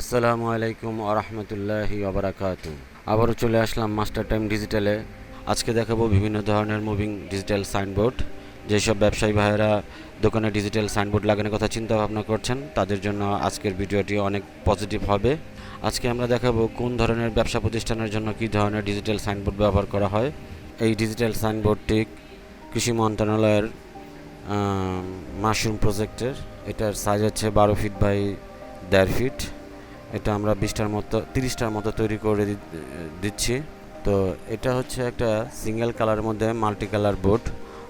আসসালামু আলাইকুম আরহামতুল্লাহি ওবরাকাত আবারও চলে আসলাম মাস্টার টাইম ডিজিটালে। আজকে দেখাবো বিভিন্ন ধরনের মুভিং ডিজিটাল সাইনবোর্ড। যেসব ব্যবসায়ী ভাইয়েরা দোকানে ডিজিটাল সাইনবোর্ড লাগানোর কথা চিন্তা ভাবনা করছেন, তাদের জন্য আজকের ভিডিওটি অনেক পজিটিভ হবে। আজকে আমরা দেখাবো কোন ধরনের ব্যবসা প্রতিষ্ঠানের জন্য কী ধরনের ডিজিটাল সাইনবোর্ড ব্যবহার করা হয়। এই ডিজিটাল সাইনবোর্ডটি কৃষি মন্ত্রণালয়ের মাশরুম প্রজেক্টের। এটার সাইজ হচ্ছে বারো ফিট বাই দেড় ফিট এটা আমরা বিশটার মতো, তিরিশটার মতো তৈরি করে দিচ্ছি। তো এটা হচ্ছে একটা সিঙ্গেল কালারের মধ্যে মাল্টি কালার বোর্ড।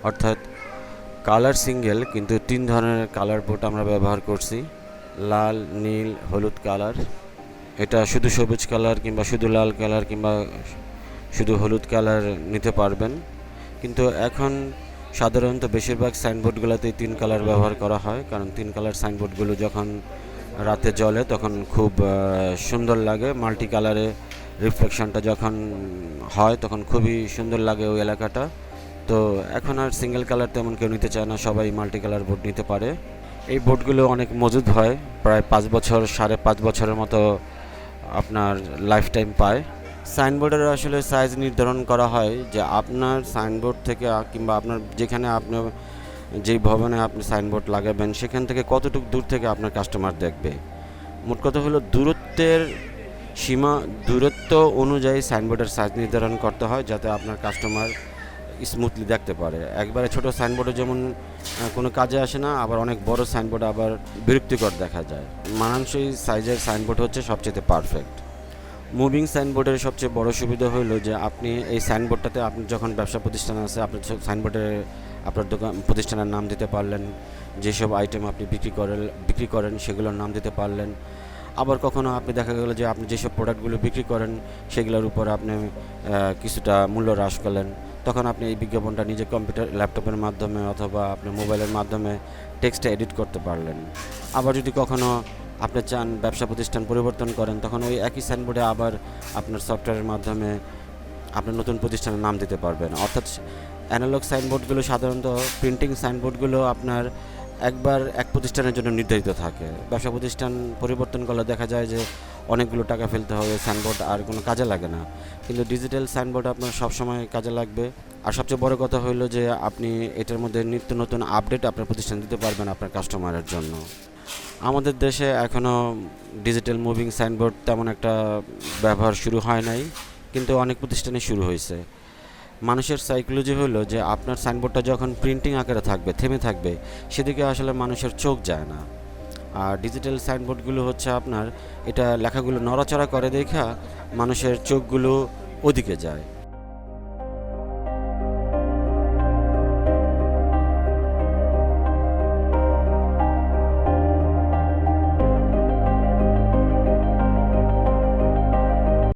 অর্থাৎ কালার সিঙ্গেল, কিন্তু তিন ধরনের কালার বোর্ড আমরা ব্যবহার করছি। লাল, নীল, হলুদ কালার। এটা শুধু সবুজ কালার কিংবা শুধু লাল কালার কিংবা শুধু হলুদ কালার নিতে পারবেন। কিন্তু এখন সাধারণত বেশিরভাগ সাইনবোর্ডগুলোতেই তিন কালার ব্যবহার করা হয়, কারণ তিন কালার সাইনবোর্ডগুলো যখন রাতে জলে তখন খুব সুন্দর লাগে। মাল্টি কালারে রিফ্লেকশনটা যখন হয় তখন খুবই সুন্দর লাগে ওই এলাকাটা। তো এখন আর সিঙ্গেল কালার তেমন কেউ নিতে চায় না, সবাই মাল্টি কালার বোর্ড নিতে পারে। এই বোর্ডগুলো অনেক মজুদ হয়, প্রায় পাঁচ বছর, সাড়ে পাঁচ বছরের মতো আপনার লাইফ টাইম পায়। সাইনবোর্ডের আসলে সাইজ নির্ধারণ করা হয় যে আপনার সাইনবোর্ড থেকে কিংবা আপনার যেখানে আপনি যেই ভবনে আপনি সাইনবোর্ড লাগাবেন, সেখান থেকে কতটুকু দূর থেকে আপনার কাস্টমার দেখবে? মোট কথা হলো দূরত্বের সীমা, দূরত্ব অনুযায়ী সাইনবোর্ডের সাইজ নির্ধারণ করতে হয়, যাতে আপনার কাস্টমার স্মুথলি দেখতে পারে। একবারে ছোট সাইনবোর্ডে যেমন কোনো কাজে আসে না, আবার অনেক বড় সাইনবোর্ড আবার বিরক্তিকর দেখা যায়। মানানসই সাইজের সাইনবোর্ড হচ্ছে সবচেয়ে পারফেক্ট মুভিং সাইনবোর্ডের সবচেয়ে বড় সুবিধা হলো যে আপনি এই সাইনবোর্ডটাতে আপনি যখন ব্যবসা প্রতিষ্ঠান আছে, আপনি সাইনবোর্ডে আপনার দোকান, প্রতিষ্ঠানের নাম দিতে পারলেন, যেসব আইটেম আপনি বিক্রি করেন বিক্রি করেন সেগুলোর নাম দিতে পারলেন। আবার কখনো আপনি দেখা গেল যে আপনি যেসব প্রোডাক্টগুলো বিক্রি করেন, সেগুলোর উপর আপনি কিছুটা মূল্য হ্রাস করলেন। তখন আপনি এই বিজ্ঞাপনটা নিজে কম্পিউটার ল্যাপটপের মাধ্যমে অথবা আপনি মোবাইলের মাধ্যমে টেক্সটে এডিট করতে পারলেন। আবার যদি কখনো আপনি চান ব্যবসা প্রতিষ্ঠান পরিবর্তন করেন, তখন ওই একই সাইনবোর্ডে আবার আপনার সফটওয়্যারের মাধ্যমে আপনি নতুন প্রতিষ্ঠানের নাম দিতে পারবেন। অর্থাৎ অ্যানালগ সাইনবোর্ডগুলো সাধারণত প্রিন্টিং সাইনবোর্ডগুলো আপনার একবার এক প্রতিষ্ঠানের জন্য নির্ধারিত থাকে। ব্যবসা প্রতিষ্ঠান পরিবর্তন করলে দেখা যায় যে অনেকগুলো টাকা ফেলতে হবে সাইনবোর্ড আর কোনো কাজে লাগে না। কিন্তু ডিজিটাল সাইনবোর্ড আপনার সবসময় কাজে লাগবে। আর সবচেয়ে বড় কথা হলো যে আপনি এটার মধ্যে নিত্য নতুন আপডেট আপনার প্রতিষ্ঠান দিতে পারবেন আপনার কাস্টমারের জন্য। আমাদের দেশে এখনও ডিজিটাল মুভিং সাইনবোর্ড তেমন একটা ব্যবহার শুরু হয় নাই, কিন্তু অনেক প্রতিষ্ঠানে শুরু হয়েছে। মানুষের সাইকোলজি হলো যে আপনার সাইনবোর্ডটা যখন প্রিন্টিং আকারে থাকবে, থেমে থাকবে, সেদিকে আসলে মানুষের চোখ যায় না। আর ডিজিটাল সাইনবোর্ডগুলো হচ্ছে আপনার, এটা লেখাগুলো নড়াচড়া করে দেখা, মানুষের চোখগুলো ওদিকে যায়।